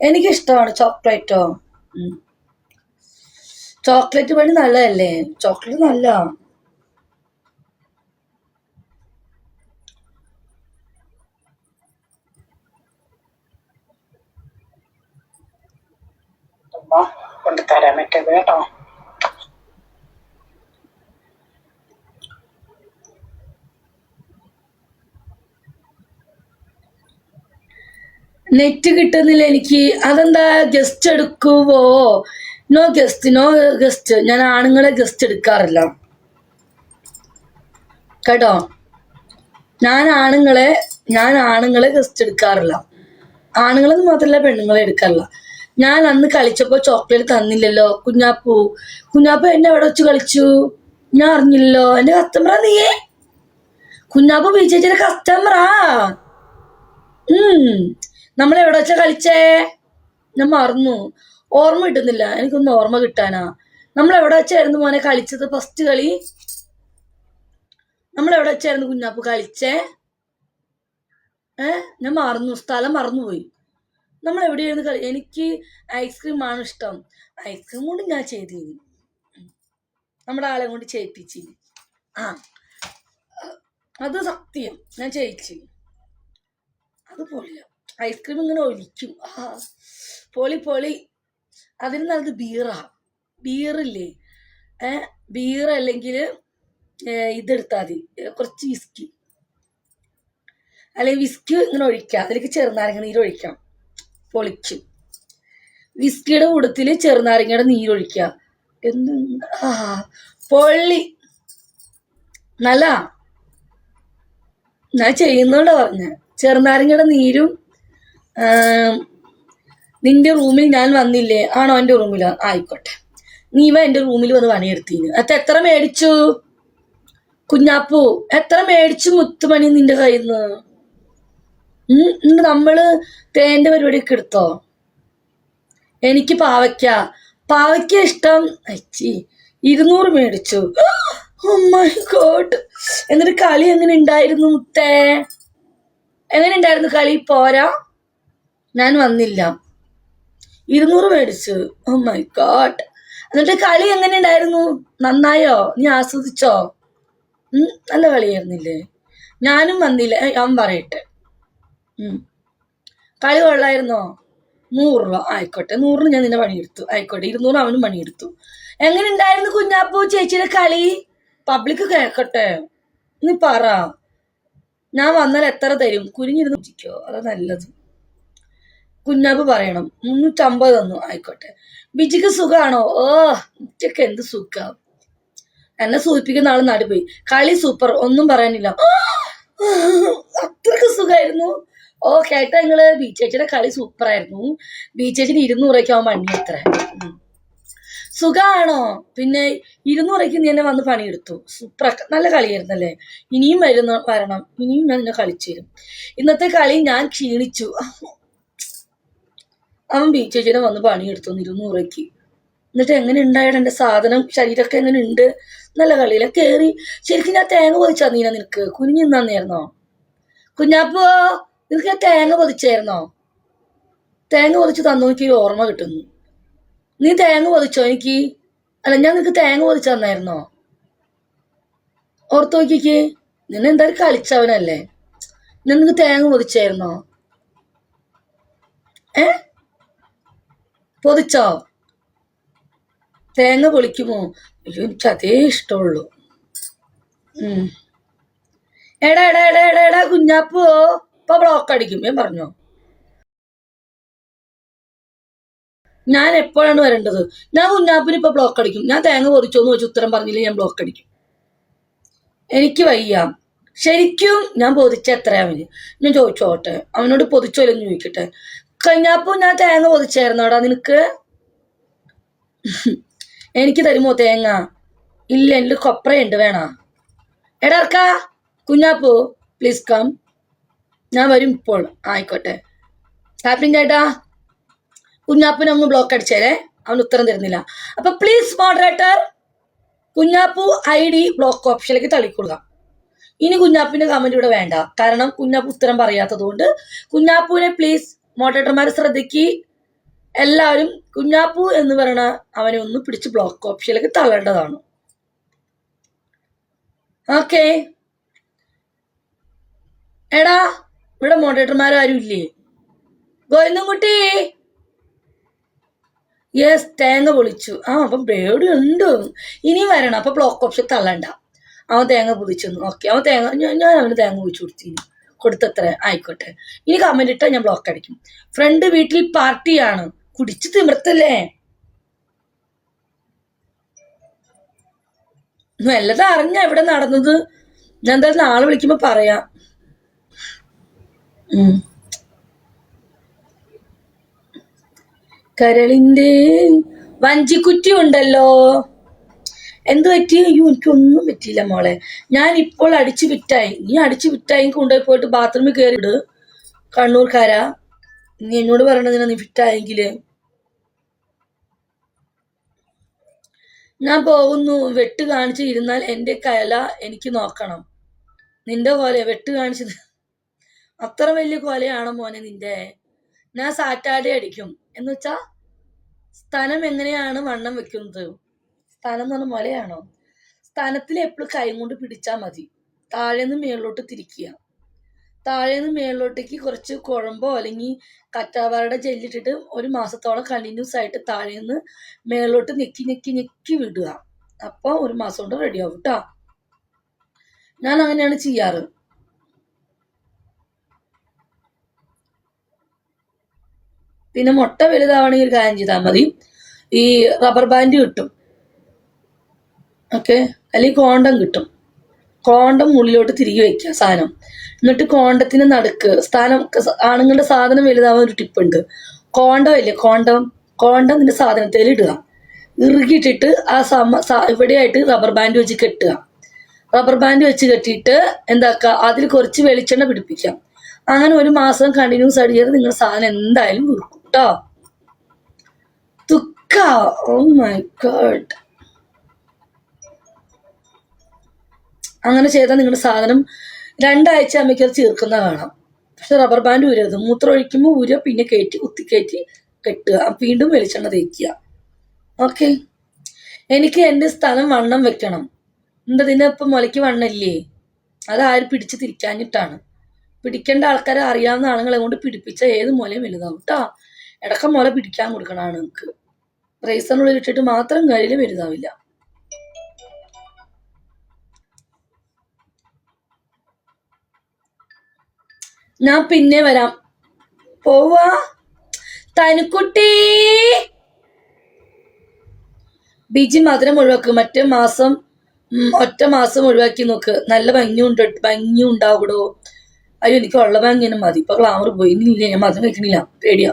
എനിക്കിഷ്ടമാണ് ചോക്ലേറ്റോ. ചോക്ലേറ്റ് പണി നല്ലതല്ലേ? ചോക്ലേറ്റ് നല്ല. കൊണ്ടുതരാൻ പറ്റും കേട്ടോ. നെറ്റ് കിട്ടുന്നില്ല എനിക്ക്. അതെന്താ ഗസ്റ്റ് എടുക്കുവോ? നോ ഗസ്റ്റ് നോ ഗസ്റ്റ് ഞാൻ ആണുങ്ങളെ ഗസ്റ്റ് എടുക്കാറില്ല. കേട്ടോ? ഞാൻ ആണുങ്ങളെ ഞാൻ ആണുങ്ങളെ ഗസ്റ്റ് എടുക്കാറില്ല. ആണുങ്ങളെന്ന് മാത്രമല്ല പെണ്ണുങ്ങളെ എടുക്കാറില്ല. ഞാൻ അന്ന് കളിച്ചപ്പോൾ ചോക്ലേറ്റ് തന്നില്ലല്ലോ കുഞ്ഞാപ്പു. കുഞ്ഞാപ്പു എന്നെ എവിടെ വെച്ച് കളിച്ചു? ഞാൻ അറിഞ്ഞില്ലല്ലോ. എന്റെ കസ്റ്റമറാ നീയേ കുഞ്ഞാപ്പു ബി ബീച്ചേച്ചിയുടെ കസ്റ്റമറാ നമ്മൾ എവിടെ വെച്ചാ കളിച്ചേ? ഞാൻ മറന്നു. ഓർമ്മ കിട്ടുന്നില്ല. എനിക്കൊന്ന് ഓർമ്മ കിട്ടാനാ. നമ്മൾ എവിടെ വെച്ചായിരുന്നു മോനെ കളിച്ചത് ഫസ്റ്റ് കളി? നമ്മൾ എവിടെ വെച്ചായിരുന്നു കുഞ്ഞാപ്പ് കളിച്ചേ? ഏ? ഞാൻ മറന്നു. സ്ഥലം മറന്നുപോയി. നമ്മൾ എവിടെയായിരുന്നു കളി? എനിക്ക് ഐസ്ക്രീം ആണ് ഇഷ്ടം. ഐസ്ക്രീം കൊണ്ട് ഞാൻ ചെയ്തിരുന്നു നമ്മുടെ ആളെ കൊണ്ട് ചെയ്യിപ്പിച്ചു. ആ. അത് സത്യം. ഞാൻ ചെയ്യിച്ചു. അത് പൊളിയാ ഐസ്ക്രീം ഇങ്ങനെ ഒലിക്കും. ആ പൊളി പൊളി. അതിന് നല്ലത് ബീറാ ബീറില്ലേ ഏ ബീർ അല്ലെങ്കിൽ ഇതെടുത്താൽ മതി. കുറച്ച് വിസ്കി അല്ലെങ്കിൽ വിസ്കി ഇങ്ങനെ ഒഴിക്കാം. അതിലേക്ക് ചെറുനാരങ്ങ നീര് ഒഴിക്കാം. പൊളിക്കും. വിസ്കിയുടെ കൂടത്തിൽ ചെറുനാരങ്ങയുടെ നീരൊഴിക്കുക എന്ത്? ആ പൊള്ളി. നല്ല. ഞാൻ ചെയ്യുന്നോണ്ടാ പറഞ്ഞ. ചെറുനാരങ്ങയുടെ നീരും നിന്റെ റൂമിൽ ഞാൻ വന്നില്ലേ? ആണോ എന്റെ റൂമിൽ? ആയിക്കോട്ടെ. നീ ഇവ എന്റെ റൂമിൽ വന്ന് പണിയെടുത്തിന്. അത് എത്ര മേടിച്ചു? കുഞ്ഞാപ്പു എത്ര മേടിച്ചു മുത്തുമണി നിന്റെ കയ്യിൽ നിന്ന് നമ്മൾ തേന്റെ പരിപാടിയൊക്കെ എടുത്തോ? എനിക്ക് പാവയ്ക്ക. പാവയ്ക്ക ഇഷ്ടം. അച്ചി ഇരുന്നൂറ് മേടിച്ചു. Oh my God. എന്നിട്ട് കളി എങ്ങനെ ഉണ്ടായിരുന്നു മുത്തേ? എങ്ങനെ ഉണ്ടായിരുന്നു കളി? പോരാ. ഞാൻ വന്നില്ല. ഇരുന്നൂറ് മേടിച്ചു. ഓ മൈ ഗോഡ് എന്നിട്ട് കളി എങ്ങനെ ഉണ്ടായിരുന്നു? നന്നായോ? നീ ആസ്വദിച്ചോ? നല്ല കളിയായിരുന്നില്ലേ? ഞാനും വന്നില്ല. ഞാൻ പറയട്ടെ. കളി കൊള്ളായിരുന്നോ? നൂറ് രൂപ. ആയിക്കോട്ടെ നൂറിന് ഞാൻ നിന്നെ പണിയെടുത്തു. ആയിക്കോട്ടെ ഇരുന്നൂറ് അവനും പണിയെടുത്തു. എങ്ങനെ ഉണ്ടായിരുന്നു കുഞ്ഞാപ്പു ചേച്ചിയുടെ കളി? പബ്ലിക് കേക്കട്ടെ. നീ പറ. ഞാൻ വന്നാൽ എത്ര തരും? കുനിഞ്ഞിരുന്ന് അതാ നല്ലത്. കുഞ്ഞാപ്പ് പറയണം. മുന്നൂറ്റമ്പത് തന്നു. ആയിക്കോട്ടെ. ബിജിക്ക് സുഖാണോ? ഓ ഉച്ചയ്ക്ക് എന്ത് സുഖം. എന്നെ സൂചിപ്പിക്കുന്ന ആൾ നാട് പോയി കളി സൂപ്പർ. ഒന്നും പറയാനില്ല. അത്രയ്ക്ക് സുഖമായിരുന്നു ഓ കേട്ട നിങ്ങൾ. ബീച്ചേച്ചിയുടെ കളി സൂപ്പർ ആയിരുന്നു ബീച്ചേച്ചിന് ഇരുന്നൂറയ്ക്ക് ആവാൻ പണി എത്ര സുഖാണോ? പിന്നെ ഇരുന്നൂറയ്ക്ക് നീ എന്നെ വന്ന് പണിയെടുത്തു. സൂപ്പർ. നല്ല കളിയായിരുന്നല്ലേ? ഇനിയും വരുന്ന വരണം. ഇനിയും ഞാൻ നിന്നെ കളിച്ചു തരും. ഇന്നത്തെ കളി ഞാൻ ക്ഷീണിച്ചു. അവൻ ബീച്ചേച്ചിനെ വന്ന് പണിയെടുത്തു ഇരുന്നൂറയ്ക്ക് എന്നിട്ട് എങ്ങനെ ഉണ്ടായാലും എന്റെ സാധനം? ശരീരമൊക്കെ എങ്ങനെ ഉണ്ട്? നല്ല കളിയില കയറി. ശരിക്കും ഞാൻ തേങ്ങ പൊതിച്ചാ നീന നിനക്ക്? കുഞ്ഞു നന്നായിരുന്നോ കുഞ്ഞാപ്പോ നിനക്ക് ഞാൻ തേങ്ങ പൊതിച്ചായിരുന്നോ? തേങ്ങ പൊതിച്ച് തന്നു എനിക്ക് ഓർമ്മ കിട്ടുന്നു. നീ തേങ്ങ പൊതിച്ചോ എനിക്ക്? അല്ല ഞാൻ നിനക്ക് തേങ്ങ പൊതിച്ച് തന്നായിരുന്നോ? ഓർത്ത് നോക്കിക്ക്. നിന്നെ എന്തായാലും കളിച്ചവനല്ലേ? നിനക്ക് തേങ്ങ പൊതിച്ചായിരുന്നോ? ഏ? പൊതിച്ചോ? തേങ്ങ പൊളിക്കുമോ? എനിക്ക് അതേ ഇഷ്ടമുള്ളൂ. എടാ എടാ എടാ എടാ എടാ കുഞ്ഞാപ്പോ. ഇപ്പൊ ബ്ലോക്ക് അടിക്കും. ഞാൻ പറഞ്ഞോ? ഞാൻ എപ്പോഴാണ് വരേണ്ടത്? ഞാൻ കുഞ്ഞാപ്പിന് ഇപ്പൊ ബ്ലോക്ക് അടിക്കും. ഞാൻ തേങ്ങ പൊതിച്ചോന്ന് വെച്ച് ഉത്തരം പറഞ്ഞില്ല ഞാൻ ബ്ലോക്ക് അടിക്കും. എനിക്ക് വയ്യ. ശരിക്കും ഞാൻ പൊതിച്ച എത്രയാ അവന്? ഞാൻ ചോദിച്ചോട്ടെ. അവനോട് പൊതിച്ചോലെന്ന് ചോദിക്കട്ടെ? കഴിഞ്ഞപ്പോ ഞാൻ തേങ്ങ പൊതിച്ചായിരുന്നോടാ നിനക്ക്? എനിക്ക് തരുമോ തേങ്ങ? ഇല്ല എന്റെ കൊപ്രയുണ്ട് വേണ? എടർക്ക കുഞ്ഞാപ്പു പ്ലീസ് കം ഞാൻ വരും ഇപ്പോൾ. ആയിക്കോട്ടെ. ഹാപ്പി ചേട്ടാ കുഞ്ഞാപ്പിനെ ഒന്ന് ബ്ലോക്ക് അടിച്ചേരെ. അവൻ ഉത്തരം തരുന്നില്ല. അപ്പൊ please moderator Kunjappu I D block ഓപ്ഷനിലേക്ക് തള്ളിക്കൊടുക്കാം ഇനി കുഞ്ഞാപ്പിന്റെ കമന്റ് ഇവിടെ വേണ്ട. കാരണം കുഞ്ഞാപ്പു ഉത്തരം പറയാത്തത് കൊണ്ട് കുഞ്ഞാപ്പുവിനെ പ്ലീസ് മോഡറേറ്റർമാരെ ശ്രദ്ധിക്ക്. എല്ലാവരും കുഞ്ഞാപ്പു എന്ന് പറയണ അവനെ ഒന്ന് പിടിച്ച് ബ്ലോക്ക് ഓപ്ഷനിലേക്ക് തള്ളേണ്ടതാണ്. ഓക്കെ എടാ ഇവിടെ മോഡറേറ്റർമാരും ഇല്ലേ? ഗോവിന്ദൻകുട്ടി. യെസ് തേങ്ങ പൊളിച്ചു. ആ അപ്പം പേടി ഉണ്ട് ഇനി വരണം. അപ്പൊ ബ്ലോക്ക് ഓപ്ഷൻ തള്ളണ്ട. അവൻ തേങ്ങ പൊതിച്ചു ഓക്കെ അവൻ തേങ്ങ ഞാൻ അവന് തേങ്ങ പൊതിച്ചു കൊടുത്തിനി. കൊടുത്തത്ര ആയിക്കോട്ടെ. ഇനി കമന്റ് ഇട്ടാൽ ഞാൻ ബ്ലോക്ക് അടിക്കും. ഫ്രണ്ട് വീട്ടിൽ പാർട്ടിയാണ്. കുടിച്ച് തിമിർത്തല്ലേ? നല്ലത് അറിഞ്ഞ എവിടെ നടന്നത്. ഞാൻ എന്തായാലും നാളെ വിളിക്കുമ്പോ പറയാം. കരളിന്റെ വഞ്ചിക്കുറ്റി ഉണ്ടല്ലോ. എന്ത് പറ്റി? അയ്യോ എനിക്കൊന്നും പറ്റിയില്ല മോളെ. ഞാൻ ഇപ്പോൾ അടിച്ചു വിറ്റായി നീ അടിച്ചു വിറ്റായി കൊണ്ടുപോയി പോയിട്ട് ബാത്റൂമിൽ കയറി ഇട് കണ്ണൂർക്കാരാ. നീ എന്നോട് പറയണതിനാ നീ ഫിറ്റായെങ്കിൽ ഞാൻ പോകുന്നു. വെട്ട് കാണിച്ച് ഇരുന്നാൽ എന്റെ കല എനിക്ക് നോക്കണം. നിന്റെ കോല വെട്ട് കാണിച്ചത് അത്ര വലിയ കൊലയാണോ മോനെ നിന്റെ? ഞാൻ സാറ്റാടെ അടിക്കും. എന്ന് വെച്ചാ സ്ഥലം എങ്ങനെയാണ് വണ്ണം വെക്കുന്നത്? സ്ഥലം എന്ന് പറഞ്ഞ മലയാണോ? സ്ഥാനത്തിൽ എപ്പോഴും കൈ കൊണ്ട് പിടിച്ചാൽ മതി. താഴേന്ന് മേളിലോട്ട് തിരിക്കുക. താഴേന്ന് മേളിലോട്ടേക്ക് കുറച്ച് കുഴമ്പോ അല്ലെങ്കിൽ കറ്റാവാരുടെ ജെല്ലിട്ടിട്ട് ഒരു മാസത്തോളം കണ്ടിന്യൂസ് ആയിട്ട് താഴേന്ന് മേളിലോട്ട് ഞെക്കി ഞെക്കി ഞെക്കി വിടുക. അപ്പോൾ ഒരു മാസം കൊണ്ട് റെഡി ആവും കേട്ടോ ഞാൻ അങ്ങനെയാണ് ചെയ്യാറ്. പിന്നെ മുട്ട വലുതാവണമെങ്കിൽ ഒരു കാര്യം ചെയ്താൽ മതി. ഈ റബ്ബർ ബാൻഡ് കിട്ടും ഓക്കെ? അല്ലെങ്കിൽ കോണ്ടം കിട്ടും. കോണ്ടം ഉള്ളിലോട്ട് തിരികെ വെക്കുക സാധനം. എന്നിട്ട് കോണ്ടത്തിന് നടുക്ക് സ്ഥാനം ആണുങ്ങളുടെ സാധനം വലുതാവാൻ ഒരു ടിപ്പുണ്ട് കോണ്ടം ഇല്ലേ? കോണ്ടം. കോണ്ടം നിന്റെ സാധനത്തിൽ ഇടുക. ഇറുകിയിട്ടിട്ട് ആ സമ ഇവിടെയായിട്ട് റബ്ബർ ബാൻഡ് വെച്ച് കെട്ടുക. റബ്ബർ ബാൻഡ് വെച്ച് കെട്ടിയിട്ട് എന്താക്കുക? അതിൽ കുറച്ച് വെളിച്ചെണ്ണ പിടിപ്പിക്കാം അങ്ങനെ ഒരു മാസം കണ്ടിന്യൂസ് അടിയത് നിങ്ങളുടെ സാധനം എന്തായാലും വീർക്കും കേട്ടോ തുക്ക. ഓ മൈ ഗോഡ് അങ്ങനെ ചെയ്താൽ നിങ്ങളുടെ സാധനം രണ്ടാഴ്ച അമ്മയ്ക്ക് അത് ചീർക്കുന്ന കാണാം. പക്ഷെ റബ്ബർ ബാൻഡ് ഊരരുത്. മൂത്രം ഒഴിക്കുമ്പോൾ ഊരുക പിന്നെ കയറ്റി കുത്തിക്കയറ്റി കെട്ടുക. വീണ്ടും വെളിച്ചെണ്ണ തേക്കുക. ഓക്കെ. എനിക്ക് എന്റെ സ്ഥലം വണ്ണം വെക്കണം. എന്തതിന് ഇപ്പം മുലയ്ക്ക് വണ്ണമില്ലേ? അത് ആരും പിടിച്ച് തിരിക്കാഞ്ഞിട്ടാണ്. പിടിക്കേണ്ട ആൾക്കാരെ അറിയാവുന്ന ആളുകളെ കൊണ്ട് പിടിപ്പിച്ച ഏത് മുലയും വലുതാവും കേട്ടോ ഇടക്ക മുല പിടിക്കാൻ കൊടുക്കണമാണ് നിങ്ങൾക്ക് റേസറിനുള്ളിൽ ഇട്ടിട്ട് മാത്രം കയ്യിൽ വലുതാവില്ല. ഞാൻ പിന്നെ വരാം. പോവാ. തനുക്കുട്ടി. ബിജി മധുരം ഒഴിവാക്ക്. മറ്റേ മാസം ഒറ്റ മാസം ഒഴിവാക്കി നോക്ക്. നല്ല ഭംഗിയുണ്ട് ഭംഗി ഉണ്ടാകൂടോ അയ്യോ എനിക്ക് ഉള്ള ഭംഗിനും മതി. ഇപ്പൊ ഗ്ലാമർ പോയി. ഇല്ല ഞാൻ മധുരം കഴിക്കണില്ല. പേടിയാ.